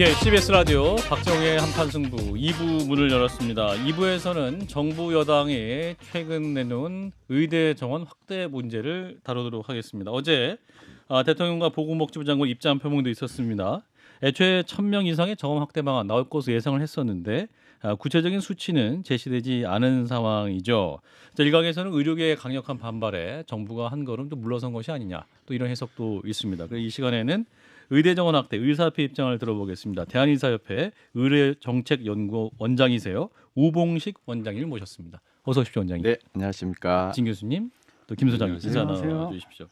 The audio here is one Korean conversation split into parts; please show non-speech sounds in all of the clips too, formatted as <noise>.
예, CBS 라디오 박정의 한판 승부 2부 문을 열었습니다. 2부에서는 정부 여당이 최근 내놓은 의대 정원 확대 문제를 다루도록 하겠습니다. 어제 아, 대통령과 보건복지부 장관 입장 표명도 있었습니다. 애초에 1000명 이상의 정원 확대 방안 나올 것으로 예상을 했었는데 아, 구체적인 수치는 제시되지 않은 상황이죠. 자, 일각에서는 의료계의 강력한 반발에 정부가 한 걸음 또 물러선 것이 아니냐 또 이런 해석도 있습니다. 이 시간에는 의대 정원 확대 의사협회 입장을 들어보겠습니다. 대한의사협회 의료정책연구원 원장이세요. 우봉식 원장님을 모셨습니다. 어서 오십시오, 원장님. 네, 안녕하십니까. 진 교수님, 또 김 소장님 인사 안녕하세요. 나눠 주십시오.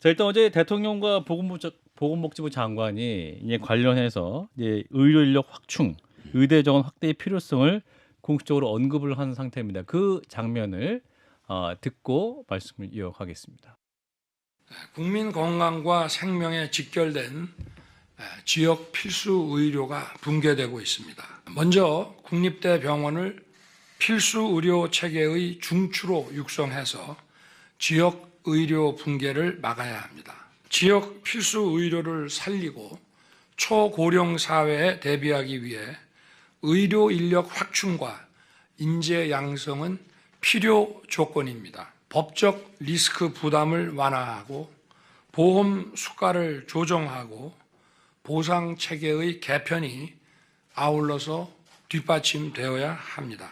자, 일단 어제 대통령과 보건부, 보건복지부 장관이 이제 관련해서 이제 의료 인력 확충, 의대 정원 확대의 필요성을 공식적으로 언급을 한 상태입니다. 그 장면을 어, 듣고 말씀을 이어가겠습니다. 국민 건강과 생명에 직결된 지역 필수 의료가 붕괴되고 있습니다. 먼저 국립대 병원을 필수 의료 체계의 중추로 육성해서 지역 의료 붕괴를 막아야 합니다. 지역 필수 의료를 살리고 초고령 사회에 대비하기 위해 의료 인력 확충과 인재 양성은 필요 조건입니다. 법적 리스크 부담을 완화하고 보험 수가를 조정하고 보상 체계의 개편이 아울러서 뒷받침되어야 합니다.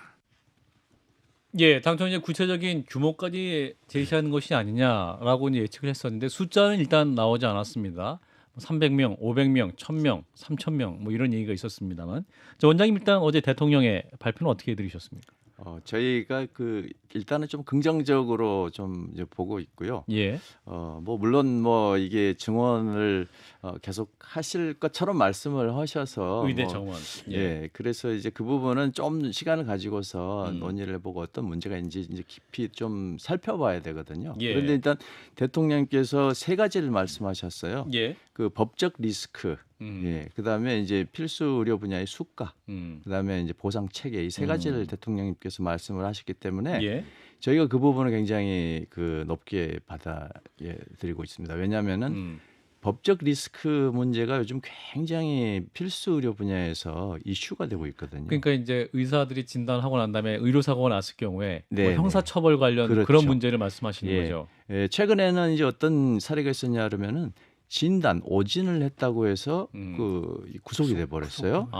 예, 당초 이제 구체적인 규모까지 제시하는 것이 아니냐라고 이제 예측을 했었는데 숫자는 일단 나오지 않았습니다. 300명, 500명, 1000명, 3000명 뭐 이런 얘기가 있었습니다만. 저 원장님 일단 어제 대통령의 발표는 어떻게 들으셨습니까? 어, 저희가 그 일단은 좀 긍정적으로 좀 이제 보고 있고요. 예. 어, 뭐 물론 뭐 이게 증원을 어, 계속 하실 것처럼 말씀을 하셔서 의대 뭐, 정원. 예. 그래서 이제 그 부분은 좀 시간을 가지고서 음. 논의를 해보고 어떤 문제가 있는지 이제 깊이 좀 살펴봐야 되거든요. 예. 그런데 일단 대통령께서 세 가지를 말씀하셨어요. 예. 그 법적 리스크, 음. 예, 그다음에 이제 필수 의료 분야의 수가, 음. 그다음에 이제 보상 체계 이 세 가지를 음. 대통령님께서 말씀을 하셨기 때문에 예. 저희가 그 부분을 굉장히 그 높게 받아 예, 드리고 있습니다. 왜냐하면은 음. 법적 리스크 문제가 요즘 굉장히 필수 의료 분야에서 이슈가 되고 있거든요. 그러니까 이제 의사들이 진단하고 난 다음에 의료 사고가 났을 경우에 네, 뭐 네. 형사 처벌 관련 그렇죠. 그런 문제를 말씀하시는 예. 거죠. 예, 최근에는 이제 어떤 사례가 있었냐 그러면은 진단 오진을 했다고 해서 음. 그 구속이 돼 버렸어요.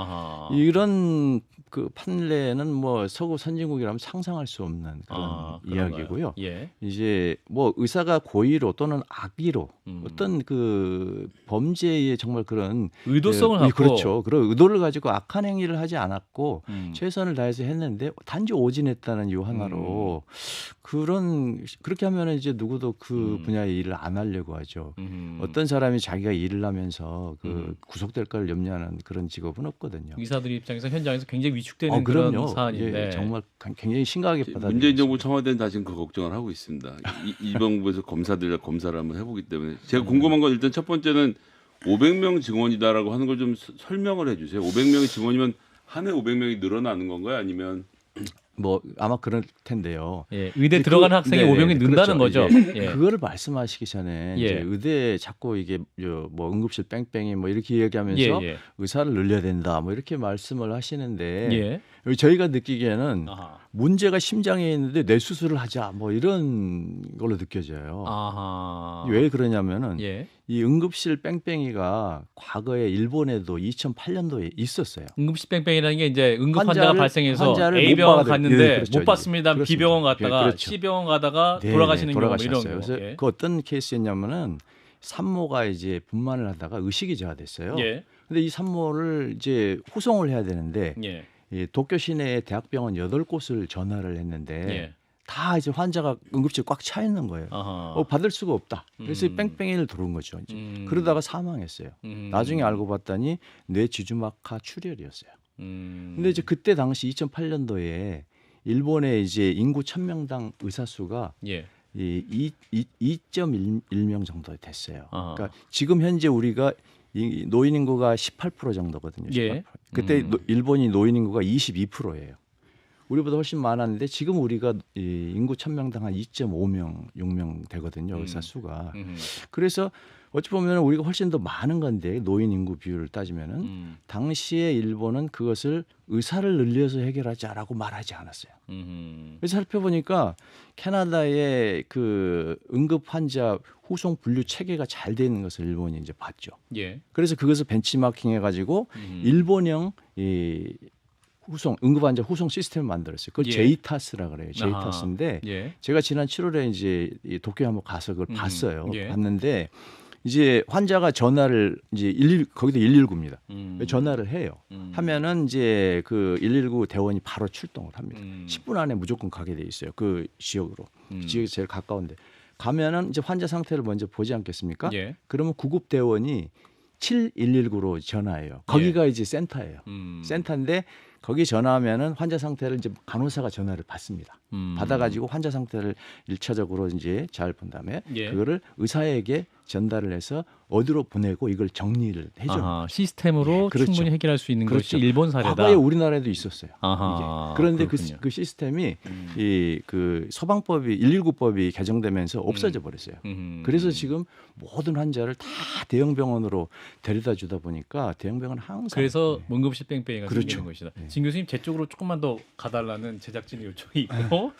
이런 그 판례는 뭐 서구 선진국이라면 상상할 수 없는 그런 아? 이야기고요. 예. 이제 뭐 의사가 고의로 또는 악의로 음. 어떤 그 범죄의 정말 그런 의도성을 예, 갖고 그렇죠. 그런 의도를 가지고 악한 행위를 하지 않았고 음. 최선을 다해서 했는데 단지 오진했다는 이유 하나로 그런 그렇게 하면은 이제 누구도 그 음. 분야의 일을 안 하려고 하죠. 음. 어떤 사람 이 자기가 일을 하면서 그 음. 구속될 걸 염려하는 그런 직업은 없거든요. 의사들 입장에서 현장에서 굉장히 위축되는 어, 그런. 사안인데 예, 정말 굉장히 심각하게 받아. 문재인 정부 청와대는 다 지금 그 걱정을 하고 있습니다. 이- 이병부에서 검사들과 검사를 한번 해보기 때문에 제가 궁금한 건 일단 첫 번째는 500명 증원이다라고 하는 걸 좀 설명을 해주세요. 500명이 증원이면 한 해 500명이 늘어나는 건가요? 아니면 뭐 아마 그럴 텐데요. 예, 의대 그- 들어가는 학생이 네네, 500명이 그렇죠. 는다는 거죠. 이제 예. 그거를 말씀하시기 전에 예. 이제 의대 자꾸 이게 요뭐 응급실 뺑뺑이 뭐 이렇게 얘기하면서 예, 예. 의사를 늘려야 된다 뭐 이렇게 말씀을 하시는데 예. 저희가 느끼기에는 아하. 문제가 심장에 있는데 뇌 수술을 하자 뭐 이런 걸로 느껴져요. 아하. 왜 그러냐면은 예. 이 응급실 뺑뺑이가 과거에 일본에도 2008년도에 있었어요. 응급실 뺑뺑이라는 게 이제 응급 환자가 환자를- 발생해서 환자를 A 못 병원 받아들- 갔는데 예, 그렇죠. 못 받습니다. 그렇습니다. B 병원 갔다가 예, 그렇죠. C 병원 가다가 네, 돌아가시는 네, 경우 뭐 이런. 거. 그래서 예. 그 어떤 케이스였냐면은 산모가 이제 분만을 하다가 의식이 저하됐어요. 예. 근데 이 산모를 이제 후송을 해야 되는데 예. 이 도쿄 시내의 대학병원 여덟 곳을 전화를 했는데 예. 다 이제 환자가 응급실 꽉 차 있는 거예요. 아하. 어, 받을 수가 없다. 그래서 음. 이 뺑뺑이를 들어온 거죠. 이제. 음. 그러다가 사망했어요. 음. 나중에 알고 봤더니 뇌 지주막하 출혈이었어요. 음. 근데 이제 그때 당시 2008년도에 일본의 이제 인구 1000명당 의사 수가 예. 이 2.1명 정도 됐어요. 아하. 그러니까 지금 현재 우리가 이 노인 인구가 18% 정도거든요. 18%. 예. 그때 음. 노- 일본이 노인 인구가 22%예요. 우리보다 훨씬 많았는데 지금 우리가 이 인구 1000명당 한 2.5명, 6명 되거든요. 의사 음. 수가. 음. 그래서 어찌 보면 우리가 훨씬 더 많은 건데 노인 인구 비율을 따지면은 음. 당시에 일본은 그것을 의사를 늘려서 해결하자라고 말하지 않았어요. 음. 그래서 살펴보니까 캐나다의 그 응급 환자 후송 분류 체계가 잘돼 있는 것을 일본이 이제 봤죠. 예. 그래서 그것을 벤치마킹 해가지고 음. 일본형 이 후송 응급 환자 후송 시스템을 만들었어요. 그걸 예. 제이타스라 그래요. 제이타스인데 예. 제가 지난 7월에 이제 이 도쿄에 한번 가서 그걸 음, 봤어요. 예. 봤는데 이제 환자가 전화를 이제 1 거기도 119입니다. 음. 전화를 해요. 음. 하면은 이제 그 119 대원이 바로 출동을 합니다. 음. 10분 안에 무조건 가게 돼 있어요. 그 지역으로. 음. 지역이 제일 가까운데 가면은 이제 환자 상태를 먼저 보지 않겠습니까? 예. 그러면 구급 대원이 7119로 전화해요. 거기가 이제 센터예요. 예. 음. 센터인데 거기 전화하면은 환자 상태를 이제 간호사가 전화를 받습니다. 음. 받아가지고 환자 상태를 일차적으로 이제 잘 본 다음에 예. 그거를 의사에게 전달을 해서 어디로 보내고 이걸 정리를 해줘. 아하, 시스템으로 예, 그렇죠. 충분히 해결할 수 있는 그렇죠. 것이 일본 사례다. 과거에 우리나라에도 있었어요. 아하, 이게. 그런데 그. 그 시스템이 음. 이그 소방법이 119법이 개정되면서 없어져 버렸어요. 음. 그래서 지금 모든 환자를 다 대형 병원으로 데려다 주다 보니까 대형 병원 은 항상 그래서 네. 응급실 뺑뺑이가 그렇죠. 생기는 것이다. 네. 진 교수님 제 쪽으로 조금만 더 가달라는 제작진의 요청이 아. <laughs> 있고.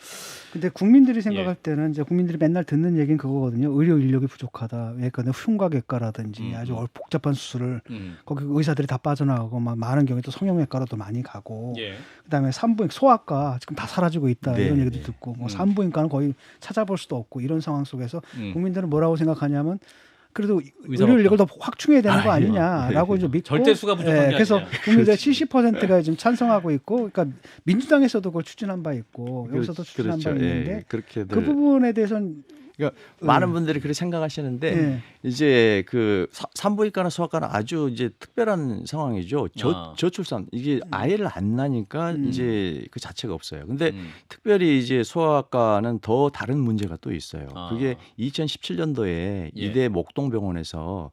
근데 국민들이 생각할 예. 때는 이제 국민들이 맨날 듣는 얘기는 그거거든요. 의료 인력이 부족하다. 예컨대 흉곽외과라든지 음. 아주 복잡한 수술을 음. 거기 의사들이 다 빠져나가고 막 많은 경우에 또 성형외과로도 많이 가고 예. 그다음에 산부인 소아과 지금 다 사라지고 있다 네, 이런 얘기도 네. 듣고 뭐 음. 산부인과는 거의 찾아볼 수도 없고 이런 상황 속에서 음. 국민들은 뭐라고 생각하냐면 그래도 의료 인력을 더 확충해야 되는 거 아, 예. 아니냐라고 이제 믿고 절대 수가 부족한 게 그래서. 국민들 70%가 지금 찬성하고 있고 그러니까 민주당에서도 그걸 추진한 바 있고 그- 여기서도 추진한 그렇죠. 바 있는데 예, 그 부분에 대해서는 그러니까 음. 많은 분들이 그렇게 생각하시는데 예. 이제 그 사- 산부인과나 소아과는 아주 이제 특별한 상황이죠. 저, 아. 저출산 이게 아이를 안 나니까 음. 이제 그 자체가 없어요. 근데 음. 특별히 이제 소아과는 더 다른 문제가 또 있어요. 아. 그게 2017년도에 예. 이대 목동병원에서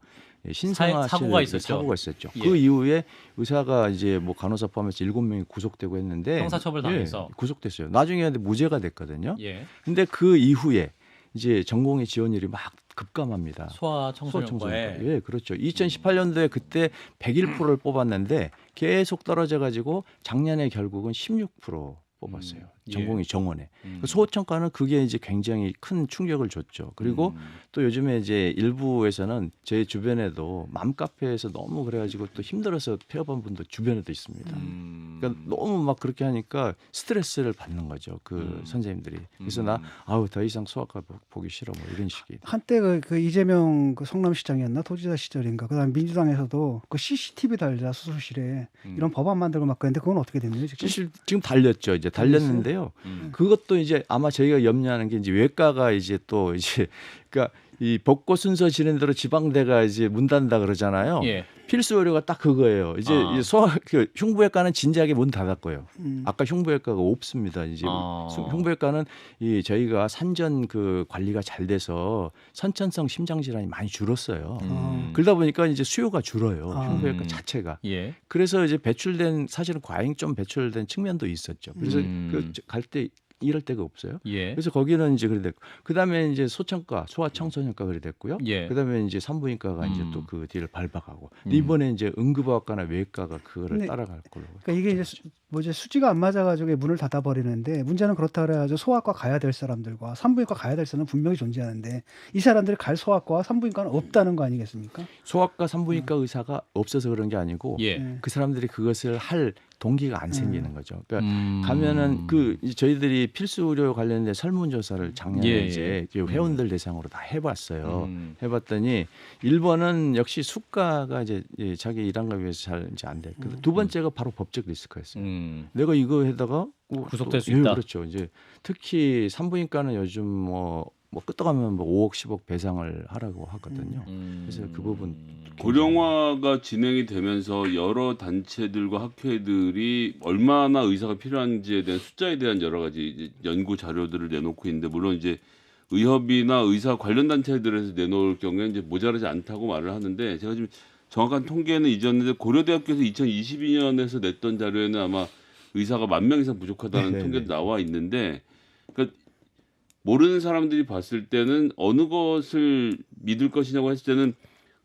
신생아 사- 사고가 실- 있었죠. 사고가 있었죠. 예. 그 이후에 의사가 이제 뭐 간호사 포함해서 일곱 명이 구속되고 했는데 형사처벌 당해서. 예, 구속됐어요. 나중에 근데 무죄가 됐거든요. 예. 근데 그 이후에 이제 전공의 지원율이 막 급감합니다. 소아 청소년과에 소아청소년과. 예, 그렇죠. 2018년도에 그때 101%를 뽑았는데 계속 떨어져 가지고 작년에 결국은 16% 뽑았어요. 음, 예. 전공의 정원에. 음. 그 소아청과는 그게 이제 굉장히 큰 충격을 줬죠. 그리고 음. 또 요즘에 이제 일부에서는 제 주변에도 맘카페에서 너무 그래가지고 또 힘들어서 폐업한 분도 주변에도 있습니다. 음. 그러니까 너무 막 그렇게 하니까 스트레스를 받는 거죠. 그 음. 선생님들이. 그래서 음. 나 아우 더 이상 수학과 보- 보기 싫어 뭐 이런 식이. 한때 그, 그 이재명 그 성남시장이었나 도지사 시절인가 그다음 에 민주당에서도 그 CCTV 달자 수술실에 음. 이런 법안 만들고 막 그랬는데 그건 어떻게 됐나요 지금? 사실 지금 달렸죠. 이제 달렸는데요. 음. 그것도 이제 아마 저희가 염려하는 게 이제 외과가 이제 또 이제 <laughs> 그러니까 이 벚꽃 순서 진행대로 지방대가 이제 문 닫는다 그러잖아요. 예. 필수 의료가 딱 그거예요. 이제 아. 이 소아 그 흉부외과는 진작에 문 닫았고요. 음. 아까 흉부외과가 없습니다. 이제 아. 수- 흉부외과는 이 저희가 산전 그 관리가 잘 돼서 선천성 심장 질환이 많이 줄었어요. 음. 그러다 보니까 이제 수요가 줄어요. 아. 흉부외과 음. 자체가. 예. 그래서 이제 배출된 사실은 과잉 좀 배출된 측면도 있었죠. 그래서 음. 그갈때 이럴 데가 없어요. 예. 그래서 거기는 이제 그래 됐고 그다음에 이제 소청과 소아청소년과 그래 됐고요. 예. 그다음에 이제 산부인과가 이제 음. 또그 뒤를 밟아가고 음. 이번에 이제 응급의학과나 외과가 그거를 따라갈 걸로. 그러니까 이게 이제 수, 뭐 이제 수지가 안 맞아가지고 문을 닫아 버리는데 문제는 그렇다 그래가지고 소아과 가야 될 사람들과 산부인과 가야 될 사람은 분명히 존재하는데 이 사람들이 갈 소아과와 산부인과는 없다는 거 아니겠습니까? 소아과 산부인과 의사가 없어서 그런 게 아니고 예. 예. 그 사람들이 그것을 할 동기가 안 생기는 거죠. 그러니까 음. 가면은 그 저희들이 필수 의료 관련된 설문조사를 작년에 예, 예. 이제 그 회원들 대상으로 다 해봤어요. 음. 해봤더니 1번은 역시 수가가 이제 예, 자기 일한 거에 비해서 잘 이제 안 돼. 음. 두 번째가 바로 법적 리스크였어요. 음. 내가 이거 해다가 어, 구속될 또- 수 예, 있다. 그렇죠. 이제 특히 산부인과는 요즘 뭐, 뭐 끄떡하면 뭐 5억 10억 배상을 하라고 하거든요. 음. 그래서 그 부분 고령화가 진행이 되면서 여러 단체들과 학회들이 얼마나 의사가 필요한지에 대한 숫자에 대한 여러 가지 이제 연구 자료들을 내놓고 있는데 물론 이제 의협이나 의사 관련 단체들에서 내놓을 경우에 이제 모자라지 않다고 말을 하는데 제가 지금 정확한 통계는 잊었는데 고려대학교에서 2022년에서 냈던 자료에는 아마 의사가 만 명 이상 부족하다는 네, 네, 통계도 네. 나와 있는데 모르는 사람들이 봤을 때는 어느 것을 믿을 것이냐고 했을 때는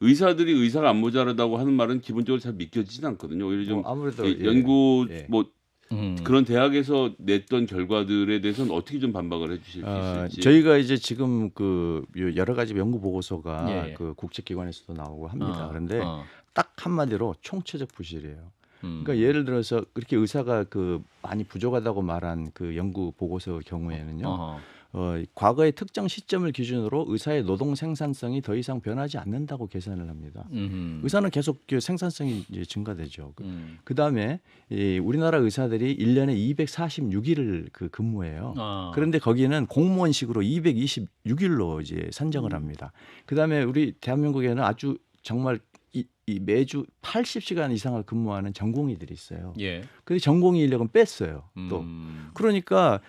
의사들이 의사가 안 모자라다고 하는 말은 기본적으로 잘 믿겨지진 않거든요. 오히려 좀뭐 아무래도 예, 예. 연구 예. 뭐 음. 그런 대학에서 냈던 결과들에 대해서는 어떻게 좀 반박을 해주실 수 어, 있을지. 저희가 이제 지금 그 여러 가지 연구 보고서가 예, 예. 그 국제기관에서도 나오고 합니다. 어, 그런데 어. 딱 한마디로 총체적 부실이에요. 음. 그러니까 예를 들어서 그렇게 의사가 그 많이 부족하다고 말한 그 연구 보고서 경우에는요. 어, 과거의 특정 시점을 기준으로 의사의 노동 생산성이 더 이상 변하지 않는다고 계산을 합니다. 음흠. 의사는 계속 그 생산성이 이제 증가되죠. 그- 음. 그 다음에 이 우리나라 의사들이 1년에 246일을 그 근무해요. 아. 그런데 거기는 공무원식으로 226일로 이제 산정을 음. 합니다. 그 다음에 우리 대한민국에는 아주 정말 이, 이 매주 80시간 이상을 근무하는 전공의들이 있어요. 예. 근데 전공의 인력은 뺐어요. 또 음. 그러니까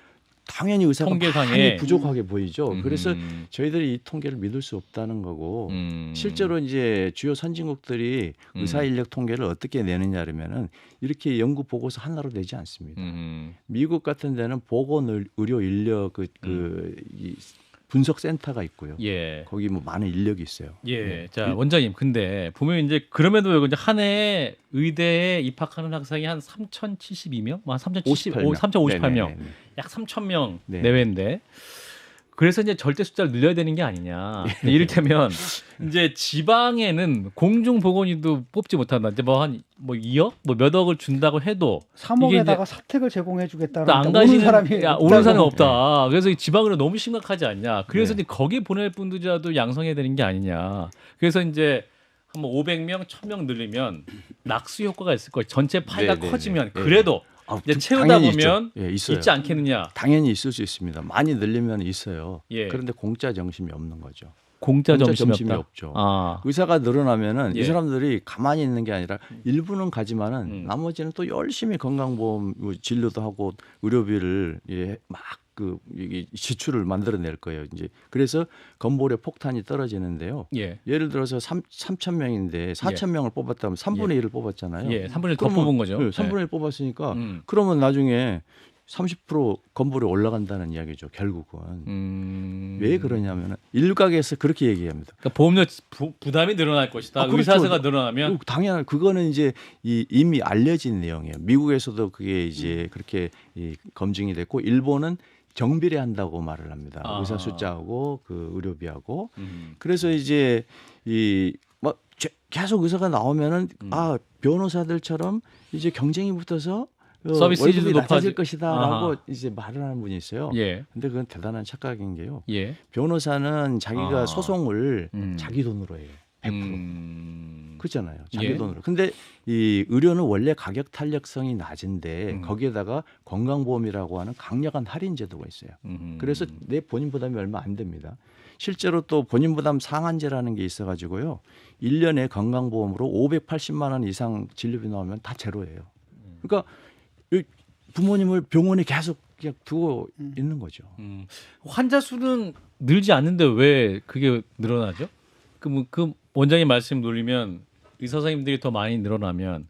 당연히 의사가 통계상에. 많이 부족하게 보이죠. 그래서 음. 저희들이 이 통계를 믿을 수 없다는 거고 음. 실제로 이제 주요 선진국들이 음. 의사 인력 통계를 어떻게 내느냐면은 이렇게 연구 보고서 하나로 내지 않습니다. 음. 미국 같은 데는 보건 의료 인력 그, 그 이 분석 센터가 있고요. 예. 거기 뭐 많은 인력이 있어요. 예. 네. 자, 원장님. 근데 보면 이제 그럼에도 불구하고 이제 한 해에 의대에 입학하는 학생이 한 3,072명? 뭐 한 3,070, 3,058명. 네네네. 약 3,000명 네. 내외인데 그래서 이제 절대 숫자를 늘려야 되는 게 아니냐. 근데 이를테면 이제 지방에는 공중 보건의도 뽑지 못한다. 이제 뭐한뭐 2억 뭐몇 억을 준다고 해도 3억에다가 사택을 제공해 주겠다는 안 가시는 사람이 야. 오는 사람이 없다. 그래서 이 지방으로 너무 심각하지 않냐. 그래서 네. 이제 거기 보낼 분들이라도 양성해야 되는 게 아니냐. 그래서 이제 한번 500명, 1000명 늘리면 낙수 효과가 있을 거예요. 전체 파이가 네, 네, 커지면 네. 그래도 아, 이제 그- 채우다 당연히 보면 있죠. 예, 있어요. 있지 않겠느냐. 당연히 있을 수 있습니다. 많이 늘리면 있어요. 예. 그런데 공짜 정심이 없는 거죠. 공짜, 공짜 점심이, 없다. 없죠. 아. 의사가 늘어나면은 예. 이 사람들이 가만히 있는 게 아니라 일부는 가지만은 음. 나머지는 또 열심히 건강보험 뭐 진료도 하고 의료비를 예, 막 그 지출을 만들어낼 거예요. 이제 그래서 건보료 폭탄이 떨어지는데요. 예. 예를 들어서 3, 3천 명인데 4천 명을 뽑았다면 3분의 1을 뽑았잖아요. 예, 3분의 1더 그러면- 뽑은 거죠. 네, 3분의 1 뽑았으니까 음. 그러면 나중에 30% 건보료 올라간다는 이야기죠. 결국은 음. 왜 그러냐면은 일각에서 그렇게 얘기합니다. 그러니까 보험료 부, 부담이 늘어날 것이다. 아, 그렇죠. 의사수가 늘어나면 그 당연한 그거는 이제 이, 이미 알려진 내용이에요. 미국에서도 그게 음. 이제 그렇게 이, 검증이 됐고 일본은 정비례한다고 말을 합니다. 아. 의사 숫자하고 그 의료비하고 음. 그래서 이제 이 막 계속 의사가 나오면은 음. 아 변호사들처럼 이제 경쟁이 붙어서 어, 서비스 월급이 수준도 낮아질 높아지- 것이다라고 아하. 이제 말을 하는 분이 있어요. 예. 근데 그건 대단한 착각인 게요. 예. 변호사는 자기가 아. 소송을 음. 자기 돈으로 해요. 100%. 음. 그렇잖아요. 자기 예. 돈으로. 근데 이 의료는 원래 가격 탄력성이 낮은데 음. 거기에다가 건강보험이라고 하는 강력한 할인 제도가 있어요. 음. 그래서 내 본인 부담이 얼마 안 됩니다. 실제로 또 본인 부담 상한제라는 게 있어 가지고요. 1년에 건강보험으로 580만 원 이상 진료비 나오면 다 제로예요. 그러니까 이 부모님을 병원에 계속 그냥 두고 있는 거죠. 음. 환자 수는 늘지 않는데 왜 그게 늘어나죠? 그, 뭐- 그 원장님 말씀 놀리면 의사 선생님들이 더 많이 늘어나면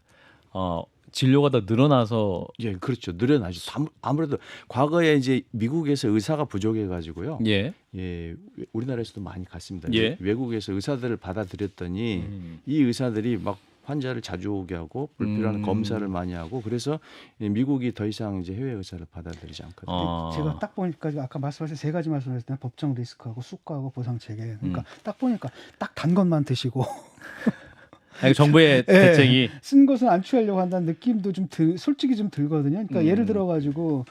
어, 진료가 더 늘어나서 예, 그렇죠. 늘어나죠. 아무- 아무래도 과거에 이제 미국에서 의사가 부족해 가지고요. 예. 예, 우리나라에서도 많이 갔습니다. 예. 외국에서 의사들을 받아들였더니 음. 이 의사들이 막 환자를 자주 오게 하고 불필요한 음. 검사를 많이 하고 그래서 이 미국이 더 이상 이제 해외 의사를 받아들이지 않거든요. 어. 제가 딱 보니까 아까 말씀하신 세 가지 말씀하셨잖아요. 법정 리스크하고 수가하고 보상 체계. 그러니까 음. 딱 보니까 딱 단 것만 드시고 <laughs> 아니, 정부의 <laughs> 예. 대책이 쓴 것은 안 취하려고 한다는 느낌도 좀 들, 솔직히 좀 들거든요. 그러니까 음. 예를 들어 가지고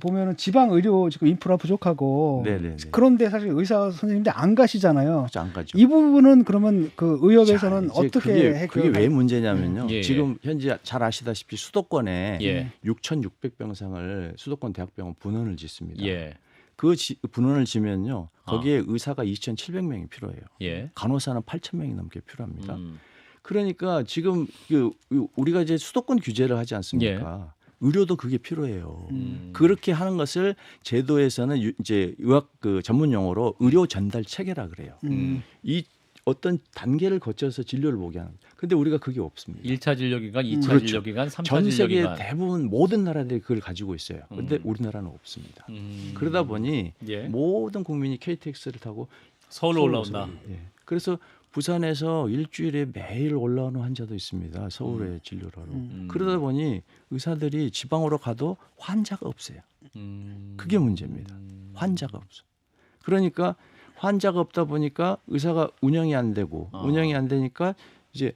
보면은 지방 의료 지금 인프라 부족하고 네네네. 그런데 사실 의사 선생님들 안 가시잖아요. 그렇죠, 안 가죠. 이 부분은 그러면 그 의협에서는 자, 어떻게 그게, 해결? 그게 왜 문제냐면요. 예, 예. 지금 현재 잘 아시다시피 수도권에 예. 6,600 병상을 수도권 대학병원 분원을 짓습니다. 예. 그 지- 분원을 지면요. 아. 거기에 의사가 2,700명이 필요해요. 예. 간호사는 8,000명이 넘게 필요합니다. 음. 그러니까 지금 그 우리가 이제 수도권 규제를 하지 않습니까? 의료도 그게 필요해요. 음. 그렇게 하는 것을 제도에서는 유- 이제 의학 그 전문 용어로 의료 전달 체계라 그래요. 음. 이 어떤 단계를 거쳐서 진료를 보게 하는. 근데 우리가 그게 없습니다. 1차 진료 기간, 2차 그렇죠. 진료 기간, 3차 전 진료 세계 기간. 대부분 모든 나라들이 그걸 가지고 있어요. 근데 음. 우리나라는 없습니다. 음. 그러다 보니 예. 모든 국민이 KTX를 타고 서울로 서울로 올라온다. 예. 그래서 부산에서 일주일에 매일 올라오는 환자도 있습니다. 서울에 진료를 하러. 음. 그러다 보니 의사들이 지방으로 가도 환자가 없어요. 음. 그게 문제입니다. 음. 환자가 없어. 그러니까 환자가 없다 보니까 의사가 운영이 안 되고 아. 운영이 안 되니까 이제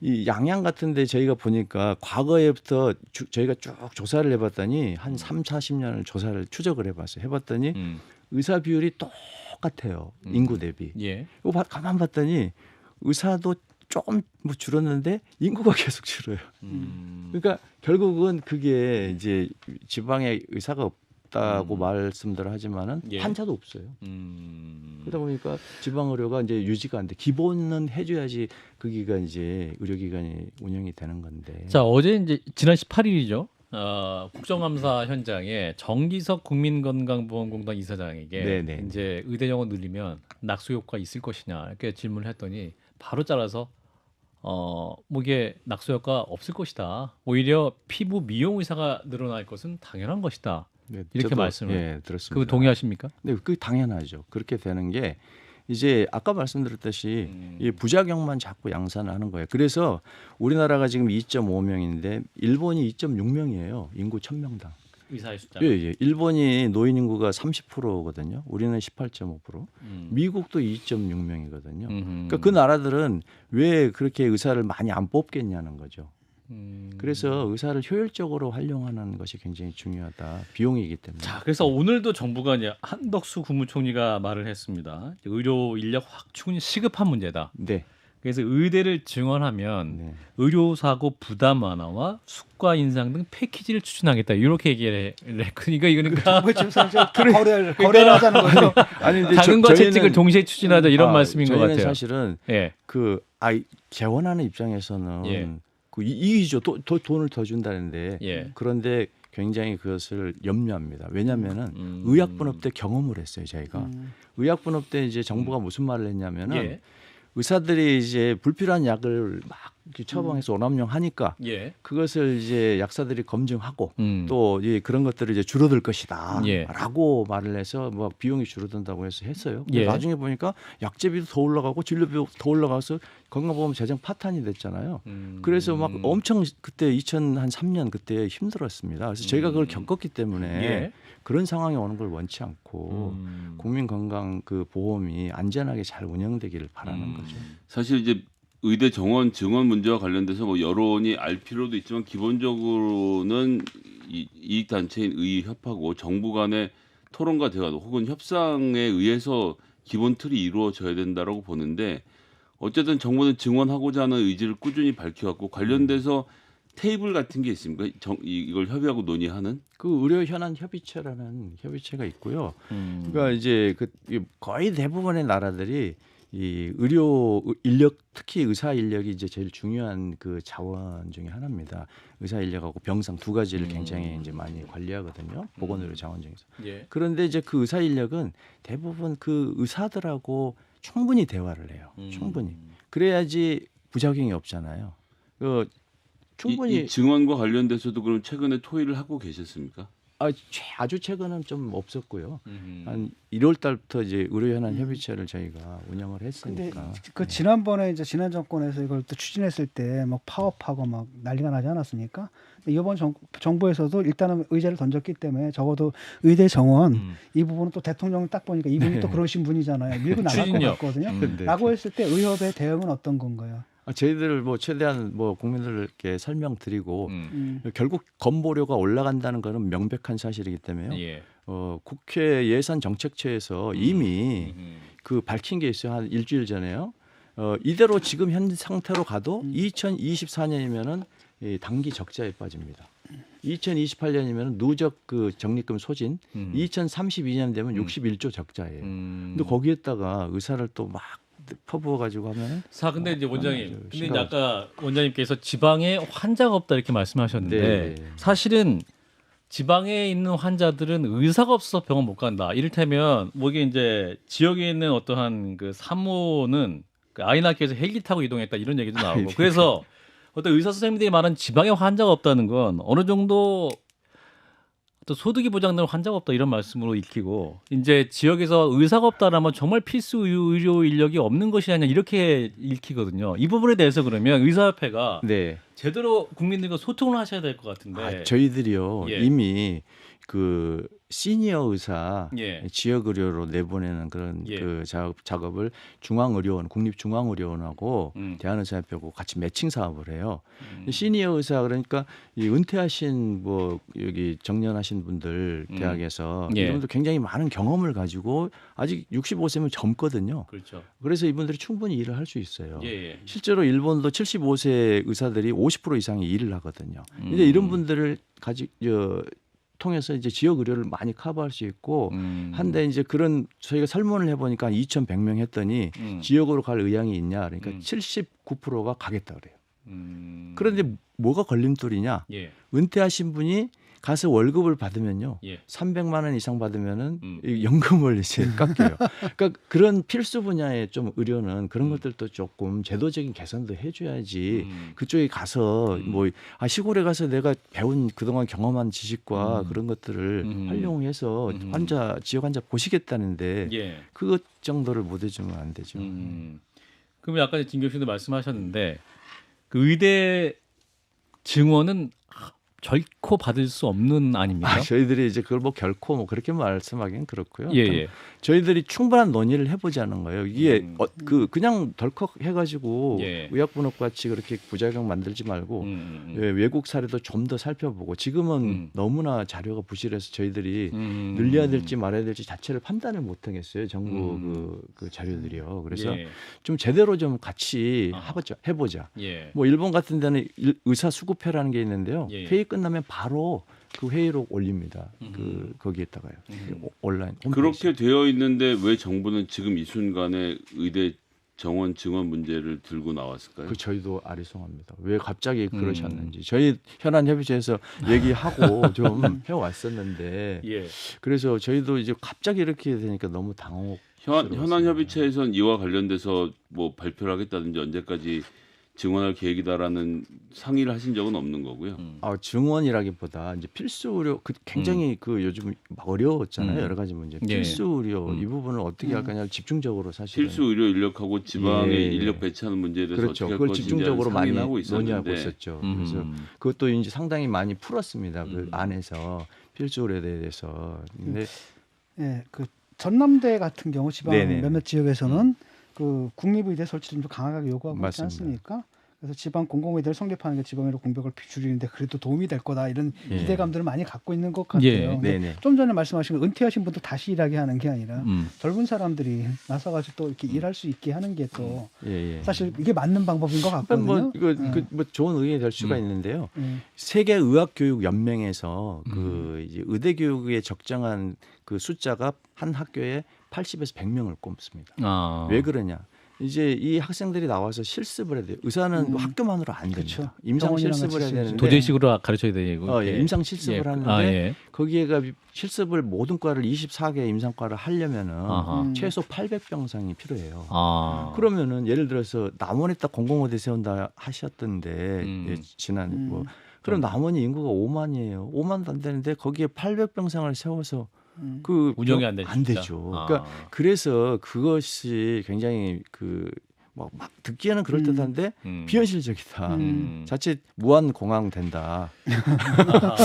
이 양양 같은데 저희가 보니까 과거에부터 주- 저희가 쭉 조사를 해봤더니 한 3, 40년을 조사를 추적을 해봤어요. 해봤더니 음. 의사 비율이 똑 같아요. 음. 인구 대비. 예. 이거 봐- 가만 봤더니 의사도 조금 뭐 줄었는데 인구가 <laughs> 계속 줄어요. 음. 그러니까 결국은 그게 이제 지방에 의사가 없다고 음. 말씀들을 하지만은 예. 환자도 없어요. 음. 그러다 보니까 지방 의료가 이제 유지가 안 돼. 기본은 해줘야지 거기가 이제 의료기관이 운영이 되는 건데. 자 어제 이제 지난 18일이죠. 어, 국정감사 현장에 정기석 국민건강보험공단 이사장에게 네네. 이제 의대 정원 늘리면 낙수 효과 있을 것이냐 이렇게 질문을 했더니 바로 잘라서 어, 뭐 이게 낙수 효과 없을 것이다. 오히려 피부 미용 의사가 늘어날 것은 당연한 것이다. 네, 이렇게 저도, 말씀을- 예, 들었습니다. 그거 동의하십니까? 네, 그 당연하죠. 그렇게 되는 게 이제 아까 말씀드렸듯이 음. 이 부작용만 자꾸 양산을 하는 거예요. 그래서 우리나라가 지금 2.5명인데 일본이 2.6명이에요. 인구 1000명당. 의사의 숫자. 예, 예. 일본이 노인 인구가 30%거든요. 우리는 18.5%. 음. 미국도 2.6명이거든요. 음흠. 그러니까 그 나라들은 왜 그렇게 의사를 많이 안 뽑겠냐는 거죠. 음. 그래서 의사를 효율적으로 활용하는 것이 굉장히 중요하다. 비용이기 때문에. 자, 그래서 오늘도 정부가 이제 한덕수 국무총리가 말을 했습니다. 의료 인력 확충이 시급한 문제다. 네. 그래서 의대를 증원하면 네. 의료 사고 부담 완화와 수가 인상 등 패키지를 추진하겠다. 이렇게 얘기를 해. 그러니까 이거는 사실 거래를 거래를 하자는 거죠. 아니 근데 당근과 저- 채찍을 동시에 추진하자 이런 아, 말씀인 것 같아요. 사실은 예. 그 아이 재원하는 입장에서는 예. 그 이- 이익이죠. 또, 또 돈을 더 준다는데 예. 그런데 굉장히 그것을 염려합니다. 왜냐하면은 음. 의약분업 때 경험을 했어요. 저희가 음. 의약분업 때 이제 정부가 무슨 말을 했냐면은 예. 의사들이 이제 불필요한 약을 막 처방해서 오남용 하니까 예. 그것을 이제 약사들이 검증하고 음. 또이 그런 것들이 이제 줄어들 것이다라고 예. 말을 해서 뭐 비용이 줄어든다고 해서 했어요. 예. 나중에 보니까 약제비도 더 올라가고 진료비도 더 올라가서 건강보험 재정 파탄이 됐잖아요. 음. 그래서 막 엄청 그때 2003년 그때 힘들었습니다. 그래서 저희가 그걸 음. 겪었기 때문에 예. 그런 상황이 오는 걸 원치 않고 음. 국민 건강 그 보험이 안전하게 잘 운영되기를 바라는 음. 거죠. 사실 이제 의대 정원 증원 문제와 관련돼서 뭐 여론이 알 필요도 있지만 기본적으로는 이 이익 단체인 의협하고 정부 간의 토론과 대화 혹은 협상에 의해서 기본 틀이 이루어져야 된다라고 보는데 어쨌든 정부는 증원하고자 하는 의지를 꾸준히 밝혀왔고 관련돼서 테이블 같은 게 있습니까? 정, 이- 이걸 협의하고 논의하는 그 의료 현안 협의체라는 협의체가 있고요. 음. 그러니까 이제 그 이- 거의 대부분의 나라들이 이 의료 인력 특히 의사 인력이 이제 제일 중요한 그 자원 중에 하나입니다. 의사 인력하고 병상 두 가지를 음. 굉장히 이제 많이 관리하거든요. 보건의료 자원 중에서. 예. 그런데 이제 그 의사 인력은 대부분 그 의사들하고 충분히 대화를 해요. 음. 충분히. 그래야지 부작용이 없잖아요. 그 충분히 이, 이 증원과 관련돼서도 그럼 최근에 토의를 하고 계셨습니까? 아, 최- 아주 최근은 좀 없었고요. 음. 한 1월 달부터 이제 의료 현안 협의체를 저희가 운영을 했으니까. 그 지난번에 이제 지난 정권에서 이걸 또 추진했을 때 막 파업하고 막 난리가 나지 않았습니까? 근데 이번 정, 정부에서도 일단은 의제를 던졌기 때문에 적어도 의대 정원 음. 이 부분은 또 대통령 딱 보니까 이분이 네. 또 그러신 분이잖아요. 밀고 나갈 것. 같거든요. 음. 네. 라고 했을 때 의협의 대응은 어떤 건가요? 아, 저희들 뭐 최대한 뭐 국민들께 설명드리고 음. 음. 결국 건보료가 올라간다는 것은 명백한 사실이기 때문에요. 예. 어, 국회 예산 정책처에서 이미 음. 그 밝힌 게 있어요. 한 일주일 전에요. 어, 이대로 지금 현 상태로 가도 음. 2024년이면은 이 단기 적자에 빠집니다. 2028년이면 누적 그 적립금 소진, 음. 2032년 되면 음. 61조 적자예요. 음. 근데 거기에다가 의사를 또 막 퍼부어 가지고 하면은 사 근데 이제 원장님, 아, 근데 이제. 아까 원장님께서 지방에 환자가 없다 이렇게 말씀하셨는데 네. 사실은 지방에 있는 환자들은 의사가 없어서 병원 못 간다. 이를테면 뭐 이게 이제 지역에 있는 어떠한 그 그러니까 그 아이 낳기 위해서 헬기 타고 이동했다 이런 얘기도 나오고 그래서 어떤 의사 선생님들이 말하는 지방에 환자가 없다는 건 어느 정도 또 소득이 보장되는 환자가 없다 이런 말씀으로 읽히고 이제 지역에서 의사가 없다라면 정말 필수 의료- 의료 인력이 없는 것이 아니냐 이렇게 읽히거든요. 이 부분에 대해서 그러면 의사협회가 네. 제대로 국민들과 소통을 하셔야 될 것 같은데. 아, 저희들이요 예. 이미 그 시니어 의사 예. 지역 의료로 내보내는 그런 예. 그 작업, 작업을 중앙 의료원 국립 중앙 의료원하고 음. 대한의사협회고 같이 매칭 사업을 해요. 음. 시니어 의사 그러니까 이 은퇴하신 뭐 여기 정년하신 분들 음. 대학에서 예. 이분들 굉장히 많은 경험을 가지고 아직 65세면 젊거든요. 그렇죠. 그래서 이분들이 충분히 일을 할 수 있어요. 예, 예. 실제로 일본도 75세 의사들이 50% 이상이 일을 하거든요. 음. 이제 이런 분들을 가지 저 통해서 이제 지역 의료를 많이 커버할 수 있고 음. 한데 이제 그런 저희가 설문을 해보니까 2,100명 했더니 음. 지역으로 갈 의향이 있냐 그러니까 음. 79%가 가겠다 그래요. 음. 그런데 뭐가 걸림돌이냐? 예. 은퇴하신 분이 가서 월급을 받으면요. 예. 300만 원 이상 받으면은 음. 이 연금을 이제 깎여요. <laughs> 그러니까 그런 필수 분야의 좀 의료는 그런 음. 것들도 조금 제도적인 개선도 해 줘야지. 음. 그쪽에 가서 음. 뭐 아, 시골에 가서 내가 배운 그동안 경험한 지식과 음. 그런 것들을 음. 활용해서 음. 환자 지역 환자 보시겠다는데 예. 그것 정도를 못 해주면 안 되죠. 음. 그럼 아까 진 교수님도 말씀하셨는데 그 의대 증원은 결코 받을 수 없는 아닙니까? 아, 저희들이 이제 그걸 뭐 결코 뭐 그렇게 말씀하기는 그렇고요. 예, 예. 저희들이 충분한 논의를 해보자는 거예요. 이게 음. 어, 그 그냥 덜컥 해가지고 예. 의약분업 같이 그렇게 부작용 만들지 말고 음, 음, 예, 외국 사례도 좀 더 살펴보고 지금은 음. 너무나 자료가 부실해서 저희들이 음. 늘려야 될지 말아야 될지 자체를 판단을 못 하겠어요. 정부 음. 그, 그 자료들이요. 그래서 예. 좀 제대로 좀 같이 아하. 해보자. 해보자. 예. 뭐 일본 같은 데는 일- 의사 수급회라는 게 있는데요. 예. 회의 끝나면 바로 그 회의록 올립니다. 음. 그 거기에다가요. 음. 오- 온라인 홈페이지. 그렇게 되어 있는데 왜 정부는 지금 이 순간에 의대 정원 증원 문제를 들고 나왔을까요? 그 저희도 아리송합니다. 왜 갑자기 음. 그러셨는지 저희 현안 협의체에서 얘기하고 <laughs> 좀 해왔었는데 예. 그래서 저희도 이제 갑자기 이렇게 되니까 너무 당혹. 현. 현안 협의체에선 이와 관련돼서 뭐 발표를 하겠다든지 언제까지 증원할 계획이다라는 상의를 하신 적은 없는 거고요. 음. 아 증원이라기보다 이제 필수 의료 그 굉장히 그 요즘 막 어려웠잖아요 음. 여러 가지 문제. 예. 필수 의료 음. 이 부분을 어떻게 할 거냐 집중적으로 사실. 필수 의료 인력하고 지방의 예. 인력 배치하는 문제에 대해서 그렇죠. 어떻게 할 그걸 것인지 집중적으로 많이 하고 논의하고 있었죠. 음. 그래서 그것도 이제 상당히 많이 풀었습니다. 그 음. 안에서 필수 의료에 대해서. 근데 예, 그 전남대 같은 경우 지방 네네. 몇몇 지역에서는 그 국립의대 설치를 좀 강하게 요구하고 있지 맞습니다. 않습니까? 그래서 지방 공공의대를 성립하는 게 지방의료 공백을 줄이는데 그래도 도움이 될 거다 이런 예. 기대감들을 많이 갖고 있는 것 같아요. 예. 근데 네네. 좀 전에 말씀하신 거 은퇴하신 분들 다시 일하게 하는 게 아니라 음. 젊은 사람들이 나서가지고 또 이렇게 일할 수 있게 하는 게또 예, 예. 사실 이게 맞는 방법인 것 그러니까 같거든요. 뭐 이거 예. 그 뭐 좋은 의견이 될 수가 음. 있는데요. 예. 세계 의학 교육 연맹에서 음. 그 이제 의대 교육에 적정한 그 숫자가 한 학교에 80에서 100명을 꼽습니다. 아. 왜 그러냐? 이제 이 학생들이 나와서 실습을 해야 돼요. 의사는 음. 학교만으로 안 됩니다. 그쵸. 임상 병원이랑 실습을 해야 되는데 도제식으로 가르쳐야 되고. 어, 예, 임상 실습을 하는데 아, 예. 거기에가 실습을 모든 과를 24개 임상과를 하려면은 아하. 음. 최소 800병상이 필요해요. 아. 그러면은 예를 들어서 남원에다 공공의대 세운다 하셨던데 음. 예, 지난 음. 뭐 그럼 남원이 인구가 5만이에요. 5만도 안 되는데 거기에 800병상을 세워서 음. 그 운영이 안 되죠. 안. 되죠. 아. 그러니까 그래서 그것이 굉장히 그 막, 막 듣기에는 그럴 음. 듯한데 음. 비현실적이다. 음. 자칫 무한 공항 된다. 아,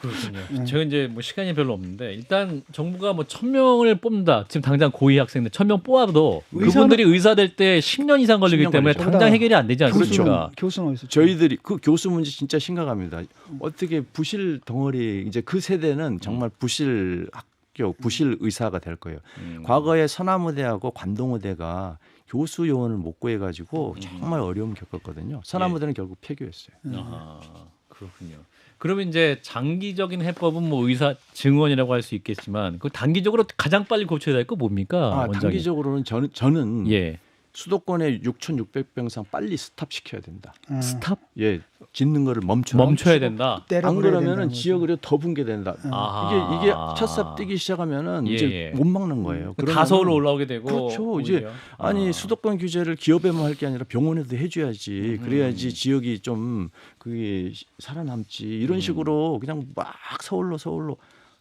그렇군요. 음. 제가 이제 뭐 시간이 별로 없는데 일단 정부가 뭐 천 명을 뽑는다. 지금 당장 고위 학생들 천 명 뽑아도 의사는- 그분들이 의사 될때 10년 이상 걸리기 10년 때문에 걸리죠. 당장 해결이 안 되지 교수는 않습니까? 교수는 어디서 저희들이 그 교수 문제 진짜 심각합니다. 어떻게 부실 덩어리 이제 그 세대는 정말 부실 학교, 부실 의사가 될 거예요. 음. 과거에 서남의대하고 관동의대가 교수 요원을 못 구해가지고 음. 정말 어려움 겪었거든요. 서남의대는 결국 폐교했어요. 아하, 그렇군요. 그러면 이제 장기적인 해법은 뭐 의사 증원이라고 할 수 있겠지만 그 단기적으로 가장 빨리 고쳐야 될 거 뭡니까? 아? 단기적으로는 저는 저는 예. 수도권의 6,600병상 빨리 스탑 시켜야 된다. 어, 스탑 예, 짓는 거를 멈춰. 멈춰야 된다. 안 그러면은 지역으로 더 붕괴된다. 아하. 이게 이게 첫삽 뛰기 시작하면은 예, 이제 예. 못 막는 거예요. 다 그러면은 서울로 올라오게 되고 그렇죠. 이제 오히려. 아니 아. 수도권 규제를 기업에만 할 게 아니라 병원에도 해줘야지. 음. 그래야지 지역이 좀 그게 살아남지. 이런 음. 식으로 그냥 막 서울로 서울로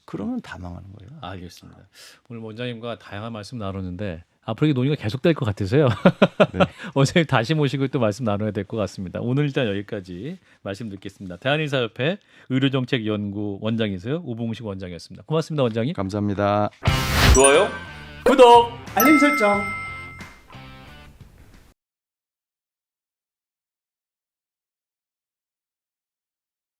그러면 다 망하는 거예요. 알겠습니다. 오늘 원장님과 다양한 말씀 나눴는데 앞으로 이 논의가 계속될 것 같으세요. <laughs> 네. 원장님 다시 모시고 또 말씀 나눠야 될 것 같습니다. 오늘 일단 여기까지 말씀 듣겠습니다. 대한의사협회 의료정책연구 원장이세요. 우봉식 원장이었습니다. 고맙습니다, 원장님. 감사합니다. 좋아요, 구독. 알림 설정.